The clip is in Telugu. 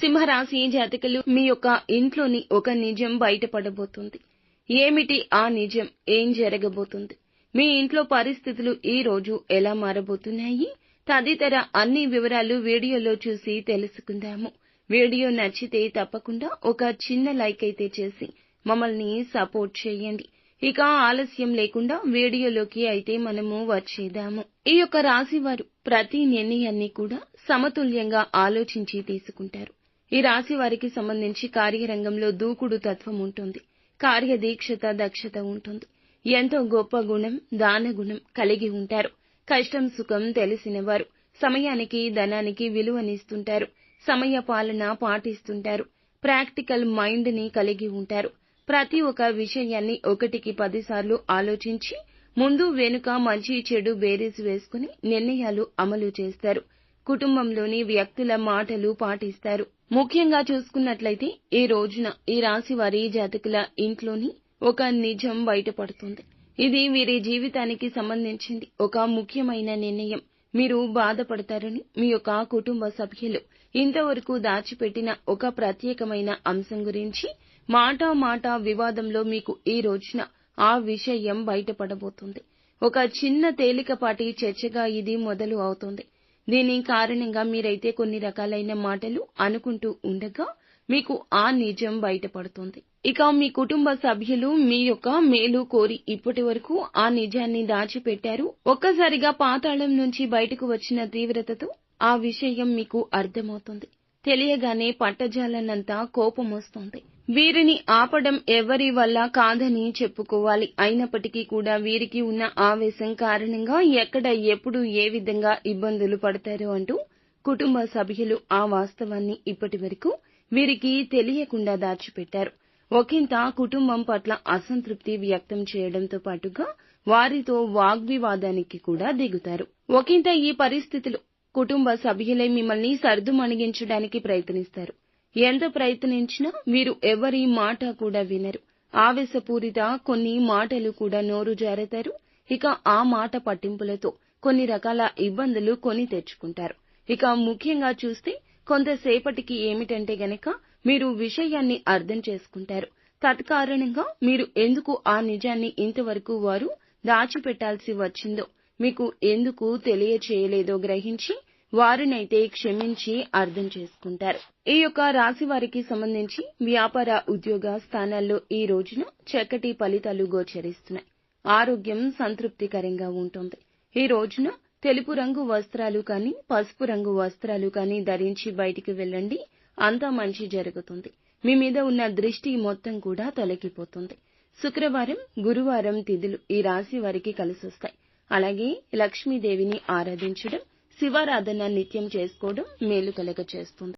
సింహరాశి జాతకులు మీ యొక్క ఇంట్లోని ఒక నిజం బయటపడబోతుంది. ఏమిటి ఆ నిజం? ఏం జరగబోతుంది? మీ ఇంట్లో పరిస్థితులు ఈ రోజు ఎలా మారబోతున్నాయి? తదితర అన్ని వివరాలు వీడియోలో చూసి తెలుసుకుందాము. వీడియో నచ్చితే తప్పకుండా ఒక చిన్న లైక్ అయితే చేసి మమ్మల్ని సపోర్ట్ చేయండి. ఇక ఆలస్యం లేకుండా వీడియోలోకి అయితే మనము వచ్చేద్దాము. ఈ యొక్క రాశి వారు ప్రతి నిర్ణయాన్ని కూడా సమతుల్యంగా ఆలోచించి తీసుకుంటారు. ఈ రాశి వారికి సంబంధించి కార్యరంగంలో దూకుడు తత్వం ఉంటుంది. కార్యదీక్షత దక్షత ఉంటుంది. ఎంతో గొప్ప గుణం దాన గుణం కలిగి ఉంటారు. కష్టం సుఖం తెలిసినవారు. సమయానికి ధనానికి విలువనిస్తుంటారు. సమయ పాలన పాటిస్తుంటారు. ప్రాక్టికల్ మైండ్ని కలిగి ఉంటారు. ప్రతి ఒక్క విషయాన్ని ఒకటికి పదిసార్లు ఆలోచించి ముందు వెనుక మంచి చెడు బేరీస్ వేసుకుని నిర్ణయాలు అమలు చేస్తారు. కుటుంబంలోని వ్యక్తుల మాటలు పాటిస్తారు. ముఖ్యంగా చూసుకున్నట్లయితే ఈ రోజున ఈ రాశి వారి జాతకుల ఇంట్లోని ఒక నిజం బయటపడుతుంది. ఇది వీరి జీవితానికి సంబంధించింది. ఒక ముఖ్యమైన నిర్ణయం. మీరు బాధపడతారని మీ యొక్క కుటుంబ సభ్యులు ఇంతవరకు దాచిపెట్టిన ఒక ప్రత్యేకమైన అంశం గురించి మాటా మాట వివాదంలో మీకు ఈ రోజున ఆ విషయం బయటపడబోతుంది. ఒక చిన్న తేలికపాటి చర్చగా ఇది మొదలు అవుతుంది. దీని కారణంగా మీరైతే కొన్ని రకాలైన మాటలు అనుకుంటూ ఉండగా మీకు ఆ నిజం బయటపడుతుంది. ఇక మీ కుటుంబ సభ్యులు మీ యొక్క మేలు కోరి ఇప్పటి వరకు ఆ నిజాన్ని దాచిపెట్టారు. ఒక్కసారిగా పాతాళం నుంచి బయటకు వచ్చిన తీవ్రతతో ఆ విషయం మీకు అర్థమవుతుంది. తెలియగానే పట్టజాలనంతా కోపం వస్తుంది. వీరిని ఆపడం ఎవరి వల్ల కాదని చెప్పుకోవాలి. అయినప్పటికీ కూడా వీరికి ఉన్న ఆవేశం కారణంగా ఎక్కడ ఎప్పుడు ఏ విధంగా ఇబ్బందులు పడతారో అంటూ కుటుంబ సభ్యులు ఆ వాస్తవాన్ని ఇప్పటి వరకు వీరికి తెలియకుండా దాచిపెట్టారు. ఒకంత కుటుంబం పట్ల అసంతృప్తి వ్యక్తం చేయడంతో పాటుగా వారితో వాగ్వివాదానికి కూడా దిగుతారు. ఒకంత ఈ పరిస్థితులు కుటుంబ సభ్యులే మిమ్మల్ని సర్దుమణిగించడానికి ప్రయత్నిస్తారు. ఎంత ప్రయత్నించినా మీరు ఎవరి మాట కూడా వినరు. ఆవేశపూరిత కొన్ని మాటలు కూడా నోరు జారుతారు. ఇక ఆ మాట పట్టింపులతో కొన్ని రకాల ఇబ్బందులు కొని తెచ్చుకుంటారు. ఇక ముఖ్యంగా చూస్తే కొంతసేపటికి ఏమిటంటే గనక మీరు విషయాన్ని అర్థం చేసుకుంటారు. తత్కారణంగా మీరు ఎందుకు ఆ నిజాన్ని ఇంతవరకు వారు దాచిపెట్టాల్సి వచ్చిందో మీకు ఎందుకు తెలియచేయలేదో గ్రహించి వారినైతే క్షమించి అర్థం చేసుకుంటారు. ఈ యొక్క రాశి వారికి సంబంధించి వ్యాపార ఉద్యోగ స్థానాల్లో ఈ రోజున చక్కటి ఫలితాలు గోచరిస్తున్నాయి. ఆరోగ్యం సంతృప్తికరంగా ఉంటుంది. ఈ రోజున తెలుపు రంగు వస్త్రాలు కానీ పసుపు రంగు వస్త్రాలు కానీ ధరించి బయటికి వెళ్ళండి. అంతా మంచి జరుగుతుంది. మీ మీద ఉన్న దృష్టి మొత్తం కూడా తొలగిపోతుంది. శుక్రవారం గురువారం తిథులు ఈ రాశి వారికి కలిసొస్తాయి. అలాగే లక్ష్మీదేవిని ఆరాధించడం శివారాధన నిత్యం చేసుకోవడం మేలు కలగ చేస్తుంది